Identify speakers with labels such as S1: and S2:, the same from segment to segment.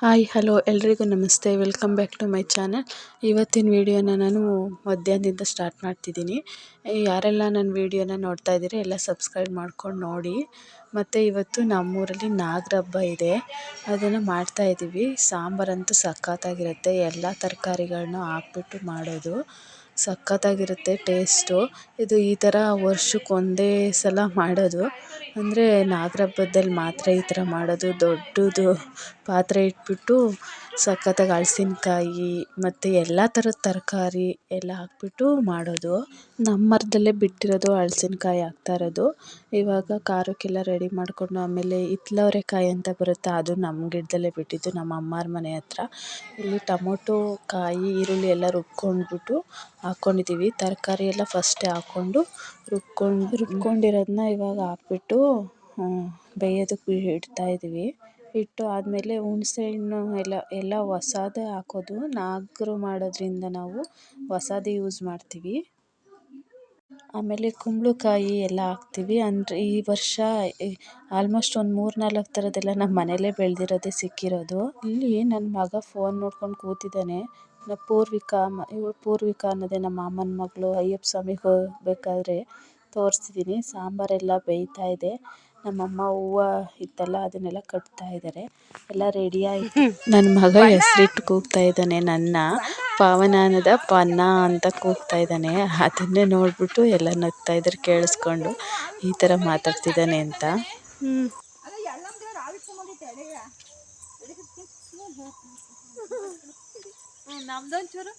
S1: Hi, hello ಎಲ್ರಿಗೂ ನಮಸ್ತೆ. Welcome back to my channel ಇವತ್ತಿನ ವಿಡಿಯೋನ ನಾನು ಮಧ್ಯಾಹ್ನದಿಂದ ಸ್ಟಾರ್ಟ್ ಮಾಡ್ತಿದ್ದೀನಿ. ಯಾರೆಲ್ಲ ನನ್ನ ವಿಡಿಯೋನ ನೋಡ್ತಾ ಇದ್ದೀರಿ, ಎಲ್ಲ ಸಬ್ಸ್ಕ್ರೈಬ್ ಮಾಡ್ಕೊಂಡು ನೋಡಿ. ಮತ್ತು ಇವತ್ತು ನಮ್ಮೂರಲ್ಲಿ ನಾಗರ ಹಬ್ಬ ಇದೆ. ಅದನ್ನು ಮಾಡ್ತಾಯಿದ್ದೀವಿ ಸಾಂಬಾರಂತೂ ಸಖತ್ತಾಗಿರುತ್ತೆ. ಎಲ್ಲ ತರಕಾರಿಗಳ್ನ ಹಾಕ್ಬಿಟ್ಟು ಮಾಡೋದು. ಸಖತ್ತಾಗಿರುತ್ತೆ ಟೇಸ್ಟು. ಇದು ಈ ಥರ ವರ್ಷಕ್ಕೆ ಒಂದೇ ಸಲ ಮಾಡೋದು. ಅಂದರೆ ನಾಗರ ಹಬ್ಬದಲ್ಲಿ ಮಾತ್ರ ಈ ಥರ ಮಾಡೋದು. ದೊಡ್ಡದು ಪಾತ್ರೆ ಇಟ್ಬಿಟ್ಟು ಸಖತ್ತಾಗಿ ಹಲ್ಸಿನ್ಕಾಯಿ ಮತ್ತು ಎಲ್ಲ ಥರದ ತರಕಾರಿ ಎಲ್ಲ ಹಾಕ್ಬಿಟ್ಟು ಮಾಡೋದು. ನಮ್ಮ ಮರದಲ್ಲೇ ಬಿಟ್ಟಿರೋದು ಹಲ್ಸಿನ್ಕಾಯಿ ಹಾಕ್ತಾ ಇರೋದು. ಇವಾಗ ಖಾರಕ್ಕೆಲ್ಲ ರೆಡಿ ಮಾಡಿಕೊಂಡು ಆಮೇಲೆ ಹಿತ್ಲವರೆಕಾಯಿ ಅಂತ ಬರುತ್ತೆ, ಅದು ನಮ್ಮ ಗಿಡದಲ್ಲೇ ಬಿಟ್ಟಿದ್ದು, ನಮ್ಮ ಅಮ್ಮಾವ್ರ ಮನೆ ಹತ್ರ. ಇಲ್ಲಿ ಟೊಮೊಟೊ, ಕಾಯಿ, ಈರುಳ್ಳಿ ಎಲ್ಲ ರುಬ್ಕೊಂಡ್ಬಿಟ್ಟು ಹಾಕ್ಕೊಂಡಿದ್ದೀವಿ ತರಕಾರಿ ಎಲ್ಲ ಫಸ್ಟೇ ಹಾಕ್ಕೊಂಡು ರುಬ್ಕೊಂಡು ರುಬ್ಕೊಂಡಿರೋದನ್ನ ಇವಾಗ ಹಾಕ್ಬಿಟ್ಟು ಬೇಯೋದಕ್ಕೆ ಇಡ್ತಾ ಇಟ್ಟು ಆದಮೇಲೆ ಹುಣ್ಸೆ ಹಣ್ಣು ಎಲ್ಲ ಎಲ್ಲ ಹೊಸಾದೇ ಹಾಕೋದು. ನಾಗರು ಮಾಡೋದ್ರಿಂದ ನಾವು ಹೊಸಾದೇ ಯೂಸ್ ಮಾಡ್ತೀವಿ. ಆಮೇಲೆ ಕುಂಬಳಕಾಯಿ ಎಲ್ಲ ಹಾಕ್ತೀವಿ. ಅಂದರೆ ಈ ವರ್ಷ ಆಲ್ಮೋಸ್ಟ್ ಒಂದು ಮೂರು ನಾಲ್ಕು ಥರದ್ದೆಲ್ಲ ನಮ್ಮ ಮನೆಯಲ್ಲೇ ಬೆಳೆದಿರೋದೇ ಸಿಕ್ಕಿರೋದು. ಇಲ್ಲಿ ನನ್ನ ಮಗ ಫೋನ್ ನೋಡ್ಕೊಂಡು ಕೂತಿದ್ದಾನೆ. ಪೂರ್ವಿಕಾ ಇವಳು ಪೂರ್ವಿಕಾ ಅನ್ನೋದೇ ನಮ್ಮ ಮಾಮನ ಮಗಳು, ಅಯ್ಯಪ್ಪ ಸ್ವಾಮಿಗೆ ಹೋಗ್ಬೇಕಾದ್ರೆ ತೋರಿಸ್ತಿದ್ದೀನಿ ಸಾಂಬಾರೆಲ್ಲ ಬೇಯ್ತಾ ಇದೆ. ನಮ್ಮಮ್ಮ ಹೂವು ಇತ್ತಲ್ಲ ಅದನ್ನೆಲ್ಲ ಕಟ್ತಾ ಇದ್ದಾರೆ ಎಲ್ಲ ರೆಡಿ ಆಯ್ತು. ನನ್ನ ಮಗ ಹೆಸರಿಟ್ಟು ಕೂಗ್ತಾ ಇದ್ದಾನೆ ನನ್ನ ಪಾವನಾನದ ಪನ್ನ ಅಂತ ಕೂಗ್ತಾ ಇದ್ದಾನೆ. ಅದನ್ನೇ ನೋಡಿಬಿಟ್ಟು ಎಲ್ಲ ನಗ್ತಾ ಇದ್ದಾರೆ ಕೇಳಿಸ್ಕೊಂಡು. ಈ ಥರ ಮಾತಾಡ್ತಿದ್ದಾನೆ ಅಂತ.
S2: ನಮ್ದೊಂಚೂರು.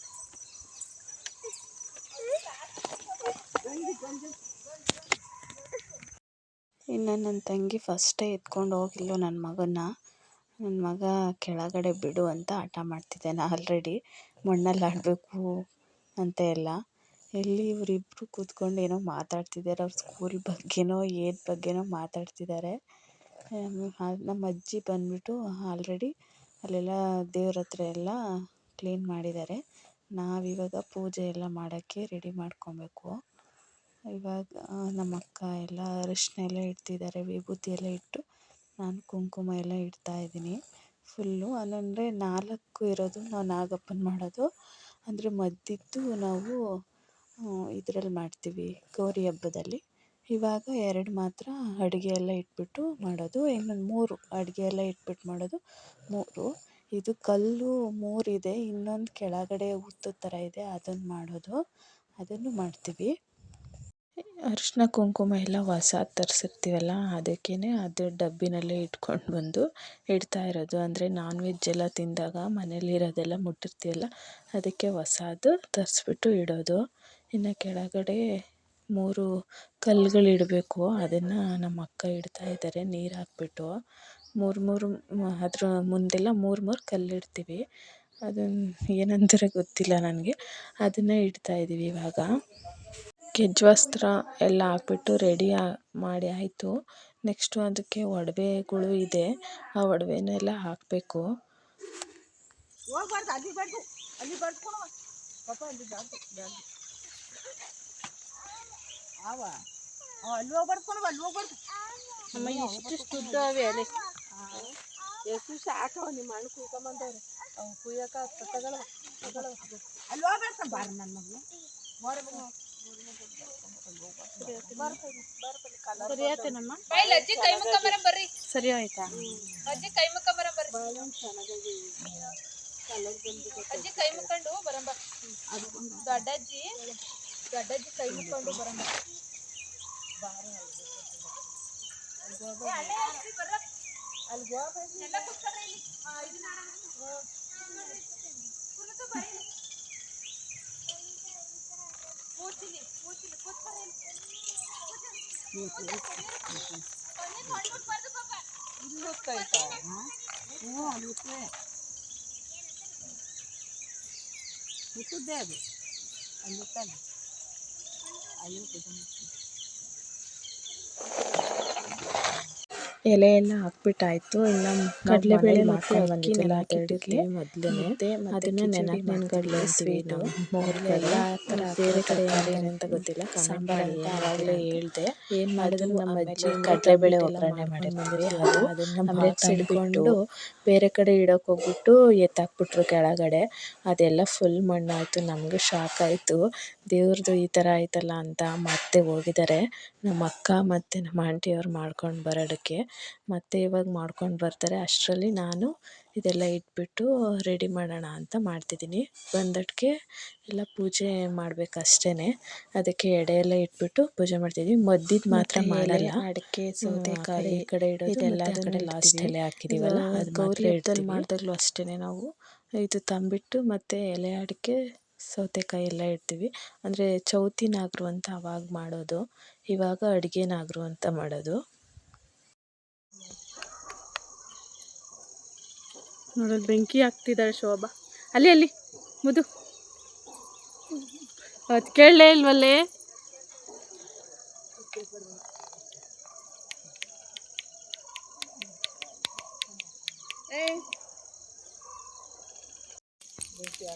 S1: ಇನ್ನು ನನ್ನ ತಂಗಿ ಫಸ್ಟೇ ಎತ್ಕೊಂಡು ಹೋಗಿದ್ಲು ನನ್ನ ಮಗನ್ನ. ನನ್ನ ಮಗ ಕೆಳಗಡೆ ಬಿಡು ಅಂತ ಹಠ ಮಾಡ್ತಿದ್ದಾನೆ ಆಲ್ರೆಡಿ ಮಣ್ಣಲ್ಲಿ ಆಡಬೇಕು ಅಂತ ಎಲ್ಲ. ಇಲ್ಲಿ ಇವರಿಬ್ರು ಕೂತ್ಕೊಂಡು ಏನೋ ಮಾತಾಡ್ತಿದ್ದಾರೆ, ಅವ್ರ ಸ್ಕೂಲ್ ಬಗ್ಗೆನೋ ಏನ್ ಬಗ್ಗೆನೋ ಮಾತಾಡ್ತಿದ್ದಾರೆ. ನಮ್ಮ ಅಜ್ಜಿ ಬಂದ್ಬಿಟ್ಟು ಆಲ್ರೆಡಿ ಅಲ್ಲೆಲ್ಲ ದೇವ್ರ ಹತ್ರ ಎಲ್ಲ ಕ್ಲೀನ್ ಮಾಡಿದ್ದಾರೆ. ನಾವಿವಾಗ ಪೂಜೆ ಎಲ್ಲ ಮಾಡೋಕ್ಕೆ ರೆಡಿ ಮಾಡ್ಕೊಬೇಕು. ಇವಾಗ ನಮ್ಮ ಅಕ್ಕ ಎಲ್ಲ ಅರಿಶಿನ ಎಲ್ಲ ಇಡ್ತಿದ್ದಾರೆ ವಿಭೂತಿ ಎಲ್ಲ ಇಟ್ಟು ನಾನು ಕುಂಕುಮ ಎಲ್ಲ ಇಡ್ತಾ ಇದ್ದೀನಿ. ಫುಲ್ಲು ಅಂದರೆ ನಾಲ್ಕು ಇರೋದು ನಾವು ನಾಗಪ್ಪನ ಮಾಡೋದು. ಅಂದರೆ ಮದ್ದಿದ್ದು ನಾವು ಇದ್ರಲ್ಲಿ ಮಾಡ್ತೀವಿ, ಗೌರಿ ಹಬ್ಬದಲ್ಲಿ. ಇವಾಗ ಎರಡು ಮಾತ್ರ ಅಡುಗೆ ಎಲ್ಲ ಇಟ್ಬಿಟ್ಟು ಮಾಡೋದು, ಇನ್ನೊಂದು ಮೂರು ಅಡುಗೆ ಎಲ್ಲ ಇಟ್ಬಿಟ್ಟು ಮಾಡೋದು, ಮೂರು. ಇದು ಕಲ್ಲು ಮೂರಿದೆ, ಇನ್ನೊಂದು ಕೆಳಗಡೆ ಹುತ್ತದ ಥರ ಇದೆ, ಅದನ್ನು ಮಾಡೋದು, ಅದನ್ನು ಮಾಡ್ತೀವಿ. ಅರಿಶಿನ ಕುಂಕುಮ ಎಲ್ಲ ಹೊಸಾದು ತರಿಸಿರ್ತೀವಲ್ಲ ಅದಕ್ಕೇ ಅದು ಡಬ್ಬಿನಲ್ಲೇ ಇಟ್ಕೊಂಡು ಬಂದು ಇಡ್ತಾ ಇರೋದು. ಅಂದರೆ ನಾನ್ ವೆಜ್ ಎಲ್ಲ ತಿಂದಾಗ ಮನೇಲಿರೋದೆಲ್ಲ ಮುಟ್ಟಿರ್ತೀವಲ್ಲ, ಅದಕ್ಕೆ ಹೊಸಾದು ತರಿಸ್ಬಿಟ್ಟು ಇಡೋದು. ಇನ್ನು ಕೆಳಗಡೆ ಮೂರು ಕಲ್ಲುಗಳಿಡಬೇಕು ಅದನ್ನು ನಮ್ಮ ಅಕ್ಕ ಇಡ್ತಾ ಇದ್ದಾರೆ ನೀರು ಹಾಕ್ಬಿಟ್ಟು. ಮೂರು ಮೂರು ಅದ್ರ ಮುಂದೆಲ್ಲ ಮೂರು ಮೂರು ಕಲ್ಲು ಇಡ್ತೀವಿ. ಅದನ್ನು ಏನಂತಾರೆ ಗೊತ್ತಿಲ್ಲ ನನಗೆ. ಅದನ್ನು ಇಡ್ತಾ ಇದ್ದೀವಿ ಇವಾಗ. ಗೆಜ್ವಸ್ತ್ರ ಎಲ್ಲ ಹಾಕ್ಬಿಟ್ಟು ರೆಡಿ ಮಾಡಿ ಆಯಿತು. ನೆಕ್ಸ್ಟು ಅದಕ್ಕೆ ಒಡವೆಗಳು ಇದೆ. ಆ ಒಡವೆನೆಲ್ಲ ಹಾಕಬೇಕು.
S2: ಹೋಗ್ಬಾರ್ದು ಅಲ್ಲಿ ಬರ್ದು ಅಲ್ಲಿ ಅವ ಎಷ್ಟು ಸಾಕವ ನಿಮ್ಮ ಕುಯ್ಕೊಂಬಂದವ್ರೆ. ಅವ್ ಕುಯ್ಯಕ ಬಾರ ನನ್ನ ಮಗಳು ಮೋರೆ ಮಗು ಸರಿ ಆಯ್ತೇನಮ್ಮ
S1: ಸರಿ ಆಯಿತಾ
S2: ಅಜ್ಜಿ ಕೈ ಮುಖ ಬರ ಬರ್ರಿ ಅಜ್ಜಿ ಕೈ ಮುಕ್ಕೊಂಡು ಬರಂಬ ದೊಡ್ಡಜ್ಜಿ ದೊಡ್ಡಜ್ಜಿ ಕೈ ಮುಕ್ಕೊಂಡು ಬರಂಬ ಅಲ್ಲಿ ಇಲ್ಲಿ ಹೋಗ್ತಾಯ್ತಾ ಹ್ಞೂ ಅಲ್ಲಿ ಹುಟ್ಟುವೆ ಹುಟ್ಟದ್ದೇ ಅದು ಅಲ್ಲಿ ಹುಟ್ಟಲ್ಲ ಅಲ್ಲಿ ಹುಟ್ಟಿದ್ದು
S1: ಎಲೆ ಎಲ್ಲ ಹಾಕ್ಬಿಟ್ಟಾಯ್ತು. ಇನ್ನು ಕಡಲೆಬೇಳೆ ಮತ್ತು ಅಕ್ಕಿನೆಲ್ಲ ನೆನಕಿಟ್ಟಿದ್ವಿ ಮೊದಲೇ ಅದನ್ನು ನೆನಪು ನೆನ್ಗಡ್ಲೆ ಸ್ವೀಟು ಎಲ್ಲ ಥರ ಬೇರೆ ಕಡೆ ಅಂತ ಗೊತ್ತಿಲ್ಲ. ಸಾಂಬಾರು ಅಂತ ಆವಾಗಲೇ ಹೇಳ್ದೆ. ಏನು ಮಾಡಿದ್ರು ನಮ್ಮ ಅಜ್ಜಿ ಕಡಲೆಬೇಳೆ ಒಗ್ಗರಣೆ ಮಾಡಿದ್ವಿ ಅದು ಅದನ್ನು ಬಾಕ್ಸ್ ಹಿಡ್ಕೊಂಡು ಬೇರೆ ಕಡೆ ಇಡೋಕೆ ಹೋಗ್ಬಿಟ್ಟು ಎತ್ತಾಕ್ಬಿಟ್ರು ಕೆಳಗಡೆ. ಅದೆಲ್ಲ ಫುಲ್ ಮಣ್ಣಾಯಿತು. ನಮಗೂ ಶಾಕ್ ಆಯಿತು. ದೇವ್ರದ್ದು ಈ ಥರ ಆಯ್ತಲ್ಲ ಅಂತ ಮತ್ತೆ ಹೋಗಿದ್ದಾರೆ. ನಮ್ಮ ಅಕ್ಕ ಮತ್ತು ನಮ್ಮ ಆಂಟಿಯವ್ರು ಮಾಡ್ಕೊಂಡು ಬರೋದಕ್ಕೆ. ಮತ್ತೆ ಇವಾಗ ಮಾಡ್ಕೊಂಡು ಬರ್ತಾರೆ. ಅಷ್ಟರಲ್ಲಿ ನಾನು ಇದೆಲ್ಲ ಇಟ್ಬಿಟ್ಟು ರೆಡಿ ಮಾಡೋಣ ಅಂತ ಮಾಡ್ತಿದ್ದೀನಿ. ಬಂದಟ್ಗೆ ಎಲ್ಲ ಪೂಜೆ ಮಾಡ್ಬೇಕು ಅಷ್ಟೇ ಅದಕ್ಕೆ ಎಡೆ ಎಲ್ಲ ಇಟ್ಬಿಟ್ಟು ಪೂಜೆ ಮಾಡ್ತಿದ್ವಿ. ಮದ್ದಿದ್ದು ಮಾತ್ರ ಮಾಡಲ್ಲ. ಅಡಿಕೆ ಸೌತೆಕಾಯಿ ಈ ಕಡೆ ಇಡೋದು ಕಡೆ ಲಾಸ್ಟ್ ಎಲೆ ಹಾಕಿದೀವಲ್ಲ? ಅದು ಗೌರಿ ಹಬ್ಬದಲ್ಲಿ ಮಾಡಿದಾಗಲೂ ಅಷ್ಟೇ ನಾವು. ಇದು ತಂಬಿಟ್ಟು ಮತ್ತು ಎಲೆ ಅಡಿಕೆ ಸೌತೆಕಾಯಿ ಎಲ್ಲ ಇಡ್ತೀವಿ. ಅಂದರೆ ಚೌತಿ ನಾಗರು ಅಂತ ಅವಾಗ ಮಾಡೋದು, ಇವಾಗ ಅಡುಗೆ ನಾಗರು ಅಂತ ಮಾಡೋದು.
S2: ನೋಡೋದು ಬೆಂಕಿ ಹಾಕ್ತಿದ್ದಾಳೆ ಶೋಭಾ. ಅಲ್ಲಿ ಅಲ್ಲಿ ಮುದು ಅದು ಕೇಳಲೇ ಇಲ್ವಲ್ಲೇ ಬೇಡ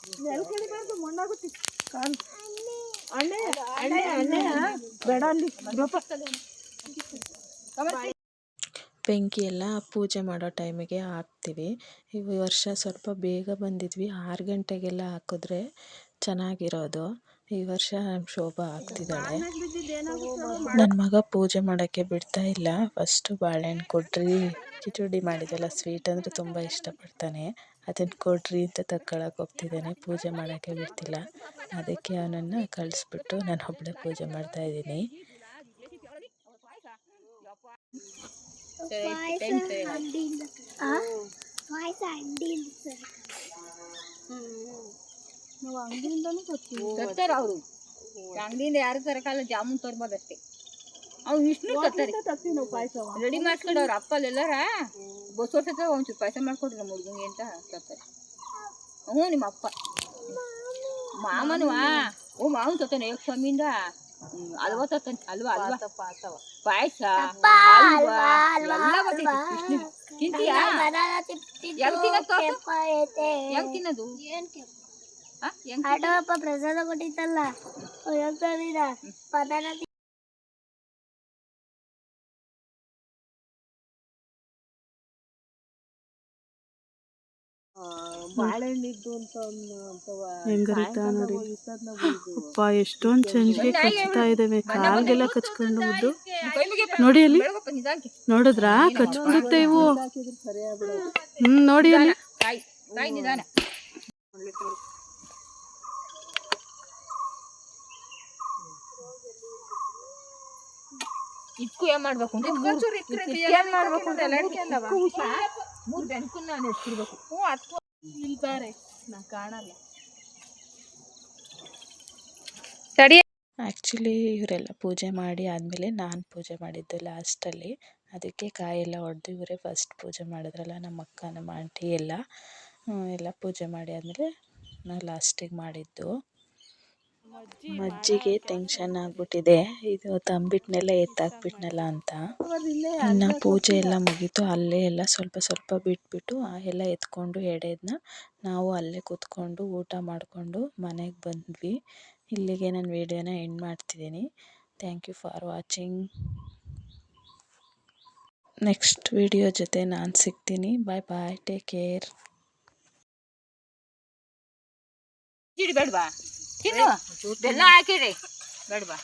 S2: ಅಲ್ಲಿ
S1: ಬೆಂಕಿ ಎಲ್ಲ ಪೂಜೆ ಮಾಡೋ ಟೈಮಿಗೆ ಹಾಕ್ತೀವಿ. ಈ ವರ್ಷ ಸ್ವಲ್ಪ ಬೇಗ ಬಂದಿದ್ವಿ. ಆರು ಗಂಟೆಗೆಲ್ಲ ಹಾಕಿದ್ರೆ ಚೆನ್ನಾಗಿರೋದು. ಈ ವರ್ಷ ಶೋಭ ಶೋಭಾ ಹಾಕ್ತಿದ್ದಾಳೆ. ನನ್ನ ಮಗ ಪೂಜೆ ಮಾಡೋಕ್ಕೆ ಬಿಡ್ತಾ ಇಲ್ಲ. ಫಸ್ಟು ಬಾಳೆಹಣ್ಣು ಕೊಡ್ರಿ ಕಿಚಡಿ ಮಾಡಿದ್ದೆಲ್ಲ ಸ್ವೀಟ್ ಅಂದರೆ ತುಂಬ ಇಷ್ಟಪಡ್ತಾನೆ. ಅದನ್ನು ಕೊಡ್ರಿ ಅಂತ ತಗೊಳಕ್ಕೆ ಹೋಗ್ತಿದ್ದಾನೆ. ಪೂಜೆ ಮಾಡೋಕ್ಕೆ ಬಿಡ್ತಿಲ್ಲ. ಅದಕ್ಕೆ ಅವನನ್ನು ಕಳಿಸ್ಬಿಟ್ಟು ನಾನು ಒಬ್ಬಳೇ ಪೂಜೆ ಮಾಡ್ತಾಯಿದ್ದೀನಿ
S3: ಅಂಗಡಿಯಿಂದ ಯಾರು ತರಕಾಲ ಜಾಮೂನ್ ತರ್ಬೋದಷ್ಟೇ. ಅವ್ನು ವಿಷ್ಣು ತರ್ತಾರೆ. ರೆಡಿ ಮಾಡ್ಸ್ಕೊಂಡವ್ರ ಅಪ್ಪಲ್ಲೆಲ್ಲಾರ ಬಸ್ ವರ್ಷ ಒಂಚೂರು ಪಾಯಸ ಮಾಡ್ಕೊಡ್ರಿ ನಮ್ಮ ಹುಡುಗಂಗೆ ಅಂತ ತರ್ತಾರೆ. ಹ್ಞೂ ನಿಮ್ಮ ಅಪ್ಪ. ಮಾಮನುವಾ ಓ ಮಾವನ್ ತರ್ತಾನೆ. ಯೋಗ ಸ್ವಾಮಿಯಿಂದ ಅಲ್ವಾ ಹಲ್ವಾ ತರ್ತಾನೆ. ಅಲ್ವಾ ಅಲ್ವಾ? ಪಾಯಸ ಅಲ್ವಾ? ಎಲ್ಲ ಬರ್ತೈತಿ ವಿಷ್ಣು ತಿಂತೀಯಾ? ಹೆಂಗ್ ತಿನ್ನೋದು ತೋರ್ಸು. ಹೆಂಗ್ ತಿನ್ನೋದು? ಆ? ಹೆಂಗ್
S4: ಆಟೋಪ್ಪ ಪ್ರಸಾದ ಕೊಟ್ಟಿತ್ತಲ್ಲ. ಹೋಗ್ತಾನಿದ
S2: ಬಾಳೆಹಣ್ಣಿದ್ದು ಅಂತ ಹೆಂಗರಿತ ನೋಡಿ. ಅಪ್ಪ ಎಷ್ಟೊಂದು ಚಂಜಿಗೆ ಕಚ್ತಾ ಇದಾವೆ ಕಾಲ್ಗೆಲ್ಲ ಕಚ್ಕೊಂಡು
S3: ಹೋದ್ದು
S2: ನೋಡಿ ಅಲ್ಲಿ. ನೋಡಿದ್ರ? ಕಚ್ಬಿಡುತ್ತೆ ಇವು. ಹ್ಮ್ ನೋಡಿ ಅಲ್ಲಿ.
S3: ಕಾಯಿ ಏನ್ ಮಾಡ್ಬೇಕು? ಅಂದ್ರೆ ಎಲ್ಲ ಏನ್ ಮಾಡ್ಬೇಕು ಅಂದ್ರೆ ಇದ್ಕು ಬೆಂಕು ನಾನು ಎತ್ತಿರ್ಬೇಕು. ಹ್ಞೂ
S2: ನಾ ಕಾಣಲ್ಲ.
S3: ತಡಿ
S1: ಆ್ಯಕ್ಚುಲಿ ಇವರೆಲ್ಲ ಪೂಜೆ ಮಾಡಿ ಆದಮೇಲೆ ನಾನು ಪೂಜೆ ಮಾಡಿದ್ದು ಲಾಸ್ಟಲ್ಲಿ. ಅದಕ್ಕೆ ಕಾಯೆಲ್ಲ ಹೊಡೆದು ಇವರೇ ಫಸ್ಟ್ ಪೂಜೆ ಮಾಡಿದ್ರಲ್ಲ ನಮ್ಮ ಅಕ್ಕ ನಮ್ಮ ಆಂಟಿ ಎಲ್ಲ. ಎಲ್ಲ ಪೂಜೆ ಮಾಡಿ ಆದಮೇಲೆ ನಾನು ಲಾಸ್ಟಿಗೆ ಮಾಡಿದ್ದು. ಅಜ್ಜಿಗೆ ಟೆನ್ಷನ್ ಆಗ್ಬಿಟ್ಟಿದೆ. ಇದು ತಂಬಿಟ್ನೆಲ್ಲ ಎತ್ತಾಕ್ಬಿಟ್ನಲ್ಲ ಅಂತ. ಇನ್ನು ಪೂಜೆ ಎಲ್ಲ ಮುಗೀತು. ಅಲ್ಲೇ ಎಲ್ಲ ಸ್ವಲ್ಪ ಸ್ವಲ್ಪ ಬಿಟ್ಬಿಟ್ಟು ಆ ಎಲ್ಲ ಎತ್ಕೊಂಡು ಎಡೆದನ್ನ ನಾವು ಅಲ್ಲೇ ಕೂತ್ಕೊಂಡು ಊಟ ಮಾಡಿಕೊಂಡು ಮನೆಗೆ ಬಂದ್ವಿ. ಇಲ್ಲಿಗೆ ನಾನು ವೀಡಿಯೋನ ಎಂಡ್ ಮಾಡ್ತಿದ್ದೀನಿ. Thank you for watching next video ಜೊತೆ ನಾನು ಸಿಗ್ತೀನಿ. ಬಾಯ್ ಬಾಯ್ ಟೇಕ್ ಕೇರ್
S3: ತಿನ್ನು. ಬೆಲ್ಲ ಹಾಕಿರಿ. ಬೇಡವಾ